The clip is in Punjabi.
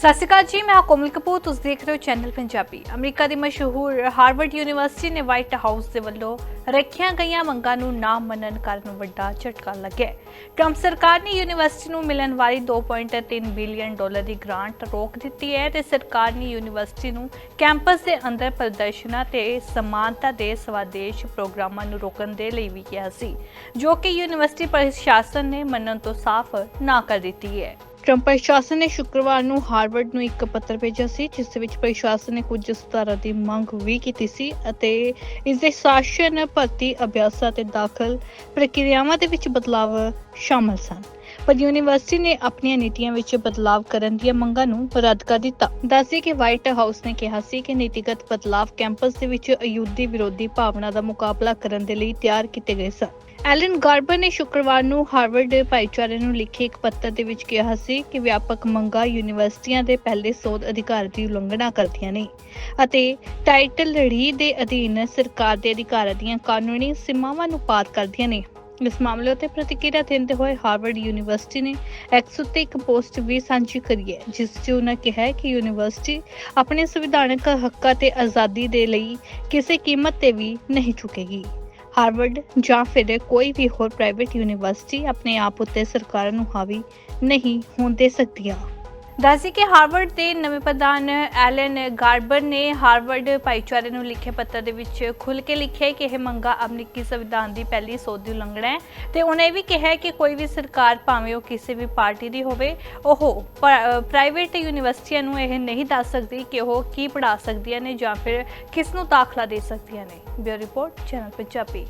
ਸਤਿ ਸ਼੍ਰੀ ਅਕਾਲ ਜੀ, ਮੈਂ ਕੋਮਲ ਕਪੂਰ, ਤੁਸੀਂ ਦੇਖ ਰਹੇ ਹੋ ਚੈਨਲ ਪੰਜਾਬੀ। ਅਮਰੀਕਾ ਦੀ ਮਸ਼ਹੂਰ ਹਾਰਵਰਡ ਯੂਨੀਵਰਸਿਟੀ ਨੇ ਵਾਈਟ ਹਾਊਸ ਦੇ ਵੱਲੋਂ ਰੱਖੀਆਂ ਗਈਆਂ ਮੰਗਾਂ ਨੂੰ ਨਾ ਮੰਨਣ ਕਾਰਨ ਵੱਡਾ ਝਟਕਾ ਲੱਗਿਆ ਟਰੰਪ ਸਰਕਾਰ ਨੇ ਯੂਨੀਵਰਸਿਟੀ ਨੂੰ ਮਿਲਣ ਵਾਲੀ 2.3 ਬਿਲੀਅਨ ਡਾਲਰ ਦੀ ਗ੍ਰਾਂਟ ਰੋਕ ਦਿੱਤੀ ਹੈ ਤੇ ਸਰਕਾਰ ਨੇ ਯੂਨੀਵਰਸਿਟੀ ਨੂੰ ਕੈਂਪਸ ਦੇ ਅੰਦਰ ਪ੍ਰਦਰਸ਼ਨਾਂ ਤੇ ਸਮਾਨਤਾ ਦੇ ਸਵਾਦੇਸ਼ ਪ੍ਰੋਗਰਾਮਾਂ ਨੂੰ ਰੋਕਣ ਦੇ ਲਈ ਵੀ ਕਿਹਾ ਸੀ, ਜੋ ਕਿ ਯੂਨੀਵਰਸਿਟੀ ਪ੍ਰਸ਼ਾਸਨ ਨੇ ਮੰਨਣ ਤੋਂ ਸਾਫ਼ ਨਾ ਕਰ ਦਿੱਤੀ ਹੈ। ਟਰੰਪ ਪ੍ਰਸ਼ਾਸਨ ਨੇ ਸ਼ੁੱਕਰਵਾਰ ਨੂੰ ਹਾਰਵਰਡ ਨੂੰ ਇੱਕ ਪੱਤਰ ਭੇਜਿਆ ਸੀ, ਜਿਸ ਵਿੱਚ ਪ੍ਰਸ਼ਾਸਨ ਨੇ ਕੁਝ ਸੁਧਾਰਾਂ ਦੀ ਮੰਗ ਵੀ ਕੀਤੀ ਸੀ ਅਤੇ ਇਸ ਦੇ ਸ਼ਾਸਨ, ਭਰਤੀ, ਅਭਿਆਸਾਂ ਤੇ ਦਾਖਲ ਪ੍ਰਕਿਰਿਆਵਾਂ ਦੇ ਵਿੱਚ ਬਦਲਾਅ ਸ਼ਾਮਲ ਸਨ। ਪਰ ਯੂਨੀਵਰਸਿਟੀ ਨੇ ਆਪਣੀਆਂ ਨੀਤੀਆਂ ਵਿੱਚ ਬਦਲਾਅ ਕਰਨ ਦੀਆਂ ਮੰਗਾਂ ਨੂੰ ਰੱਦ ਕਰ ਦਿੱਤਾ। ਦੱਸਦੇ ਕਿ ਵਾਈਟ ਹਾਊਸ ਨੇ ਕਿਹਾ ਸੀ ਕਿ ਨੀਤੀਗਤ ਬਦਲਾਅ ਕੈਂਪਸ ਦੇ ਵਿੱਚ ਅਯੁੱਧੀ ਵਿਰੋਧੀ ਭਾਵਨਾ ਦਾ ਮੁਕਾਬਲਾ ਕਰਨ ਦੇ ਲਈ ਤਿਆਰ ਕੀਤੇ ਗਏ ਸਨ। ਐਲਨ ਗਾਰਬਰ ਨੇ ਸ਼ੁੱਕਰਵਾਰ ਨੂੰ ਹਾਰਵਰਡ ਭਾਈਚਾਰੇ ਨੂੰ ਲਿਖੇ ਇੱਕ ਪੱਤਰ ਦੇ ਵਿੱਚ ਕਿਹਾ ਸੀ ਕਿ ਵਿਆਪਕ ਮੰਗਾਂ ਯੂਨੀਵਰਸਿਟੀਆਂ ਦੇ ਪਹਿਲੇ ਸੋਧ ਅਧਿਕਾਰ ਦੀ ਉਲੰਘਣਾ ਕਰਦੀਆਂ ਨੇ ਅਤੇ ਟਾਈਟਲ ਰੀ ਦੇ ਅਧੀਨ ਸਰਕਾਰ ਦੇ ਅਧਿਕਾਰਾਂ ਦੀਆਂ ਕਾਨੂੰਨੀ ਸੀਮਾਵਾਂ ਨੂੰ ਪਾਰ ਕਰਦੀਆਂ ਨੇ। ਇਸ ਮਾਮਲੇ ਉੱਤੇ ਪ੍ਰਤੀਕਿਰਿਆ ਦਿੰਦੇ ਹੋਏ ਹਾਰਵਰਡ ਯੂਨੀਵਰਸਿਟੀ ਨੇ ਐਕਸ ਉੱਤੇ ਇੱਕ ਪੋਸਟ ਵੀ ਸਾਂਝੀ ਕਰੀ ਹੈ, ਜਿਸ 'ਚ ਉਹਨਾਂ ਕਿਹਾ ਕਿ ਯੂਨੀਵਰਸਿਟੀ ਆਪਣੇ ਸੰਵਿਧਾਨਕ ਹੱਕਾਂ ਤੇ ਆਜ਼ਾਦੀ ਦੇ ਲਈ ਕਿਸੇ ਕੀਮਤ ਤੇ ਵੀ ਨਹੀਂ ਝੁਕੇਗੀ। ਹਾਰਵਰਡ ਜਾਂ ਫਿਰ ਕੋਈ ਵੀ ਹੋਰ ਪ੍ਰਾਈਵੇਟ ਯੂਨੀਵਰਸਿਟੀ ਆਪਣੇ ਆਪ ਉੱਤੇ ਸਰਕਾਰਾਂ ਨੂੰ ਹਾਵੀ ਨਹੀਂ ਹੋਣ ਦੇ ਸਕਦੀਆਂ। ਦੱਸੀ ਕਿ ਹਾਰਵਰਡ ਦੇ ਨਵੇਂ ਪ੍ਰਧਾਨ ਐਲਨ ਗਾਰਬਰ ਨੇ ਹਾਰਵਰਡ ਭਾਈਚਾਰੇ ਨੂੰ ਲਿਖੇ ਪੱਤਰ ਦੇ ਵਿੱਚ ਖੁੱਲ੍ਹ ਕੇ ਲਿਖਿਆ ਕਿ ਇਹ ਮੰਗਾ ਅਮਰੀਕੀ ਸੰਵਿਧਾਨ ਦੀ ਪਹਿਲੀ ਸੋਧ ਦੀ ਉਲੰਘਣਾ ਹੈ ਤੇ ਉਹਨੇ ਇਹ ਵੀ ਕਿਹਾ ਕਿ ਕੋਈ ਵੀ ਸਰਕਾਰ ਭਾਵੇਂ ਉਹ ਕਿਸੇ ਵੀ ਪਾਰਟੀ ਦੀ ਹੋਵੇ, ਉਹ ਪ੍ਰਾਈਵੇਟ ਯੂਨੀਵਰਸਿਟੀਆਂ ਨੂੰ ਇਹ ਨਹੀਂ ਦੱਸ ਸਕਦੀ ਕਿ ਉਹ ਕੀ ਪੜ੍ਹਾ ਸਕਦੀਆਂ ਨੇ ਜਾਂ ਫਿਰ ਕਿਸ ਨੂੰ ਦਾਖਲਾ ਦੇ ਸਕਦੀਆਂ ਨੇ। Bureau report, channel Punjabi.